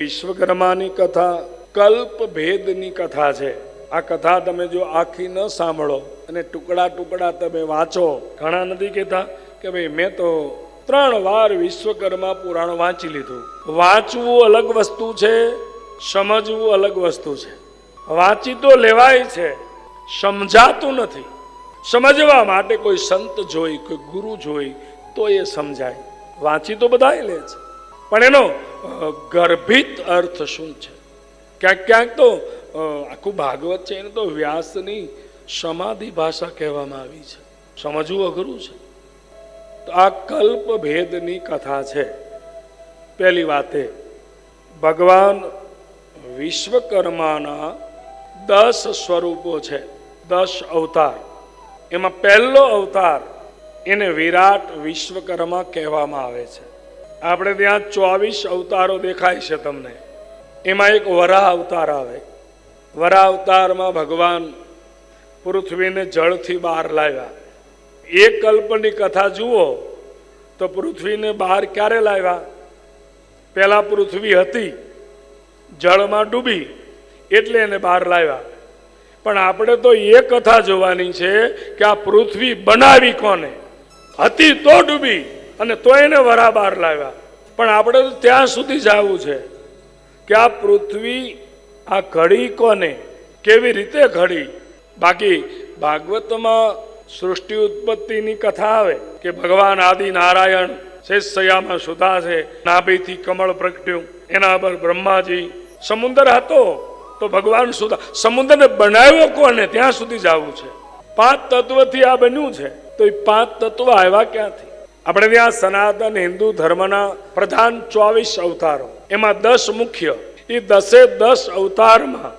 વિશ્વકર્માની કથા કલ્પ ભેદની કથા છે. આ કથા તમે જો આખી ન સાંભળો અને ટુકડા ટુકડા તમે વાંચો, ઘણા નથી કહેતા કે ભાઈ મેં તો ત્રણ વાર વિશ્વકર્મા પુરાણ વાંચી લીધું. વાંચવું અલગ વસ્તુ છે, સમજવું અલગ વસ્તુ છે. વાંચી તો લેવાય છે, સમજાતું નથી. સમજવા માટે કોઈ સંત જોઈ, કોઈ ગુરુ જોઈ, તો એ સમજાય. વાંચી તો બધાય લે છે. પણ એનો ગર્ભિત અર્થ શું છે? ક્યાંક ક્યાંક તો આખું ભાગવત છે એને તો વ્યાસની સમાધિ ભાષા કહેવામાં આવી છે. સમજવું અઘરું છે. તો આ કલ્પ ભેદની કથા છે. પહેલી વાતે, ભગવાન વિશ્વકર્માના દસ સ્વરૂપો છે, દસ અવતાર. એમાં પહેલો અવતાર એને વિરાટ વિશ્વકર્મા કહેવામાં આવે છે. આપણે ત્યાં ચોવીસ અવતારો દેખાય છે તમને. એમાં એક વરાહ અવતાર આવે. વરાહ અવતારમાં ભગવાન પૃથ્વીને જળથી બહાર લાવ્યા. એક કલ્પની કથા જુઓ તો પૃથ્વીને બહાર ક્યારે લાવ્યા? પહેલાં પૃથ્વી હતી, જળમાં ડૂબી, એટલે એને બહાર લાવ્યા. પણ આપણે તો એ કથા જોવાની છે કે આ પૃથ્વી બનાવી કોને? હતી તો ડૂબી. અને તો એને વરા બહાર લાવ્યા. પણ આપણે તો ત્યાં સુધી જવું છે કે આ પૃથ્વી, આ ઘડી કોને, કેવી રીતે ઘડી? બાકી ભાગવતમાં સૃષ્ટિ ઉત્પત્તિની કથા આવે કે ભગવાન આદિ નારાયણ શેષયામાં સુધા છે, નાભીથી કમળ પ્રગટ્યું, એના પર બ્રહ્માજી સમુદ્ર હતો, તો ભગવાન સુધા. સમુદ્રને બનાવ્યો કોને? ત્યાં સુધી જવું છે. પાંચ તત્વથી આ બન્યું છે. તો એ પાંચ તત્વ આવ્યા ક્યાંથી? આપણે ત્યાં સનાતન હિન્દુ ધર્મના પ્રધાન ચોવીસ અવતારો. એમાં દસ મુખ્ય. એ દસે દસ અવતારમાં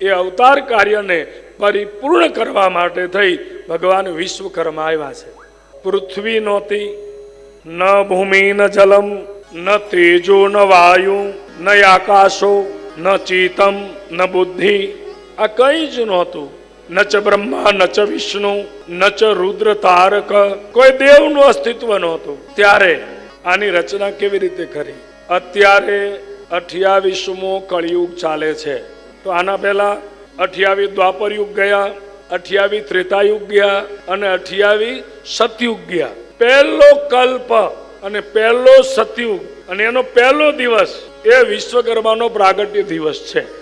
એ અવતાર કાર્યને પરિપૂર્ણ કરવા માટે થઈ ભગવાન વિશ્વકર્મા આવ્યા છે. પૃથ્વી નહોતી, ન ભૂમિ, ન જલમ, ન તેજો, ન વાયુ, ન આકાશો, ન ચિતમ, ન બુદ્ધિ. આ કંઈ જ નહોતું. ન ચ બ્રહ્મા, ન ચ વિષ્ણુ, ન ચ રુદ્ર તારક. કોઈ દેવનું અસ્તિત્વ નહોતું. ત્યારે આની રચના કેવી રીતે કરી? અત્યારે અઠ્યાવીસમો કળિયુગ ચાલે છે. તો આના પહેલા અઠ્યાવીસ દ્વાપર યુગ ગયા અઠ્યાવીસ ત્રેતાયુગ ગયા અને અઠ્યાવીસ સતયુગ ગયા. પહેલો કલ્પ અને પહેલો સતયુગ અને એનો પહેલો દિવસ એ વિશ્વકર્માનો પ્રાગટ્ય દિવસ છે.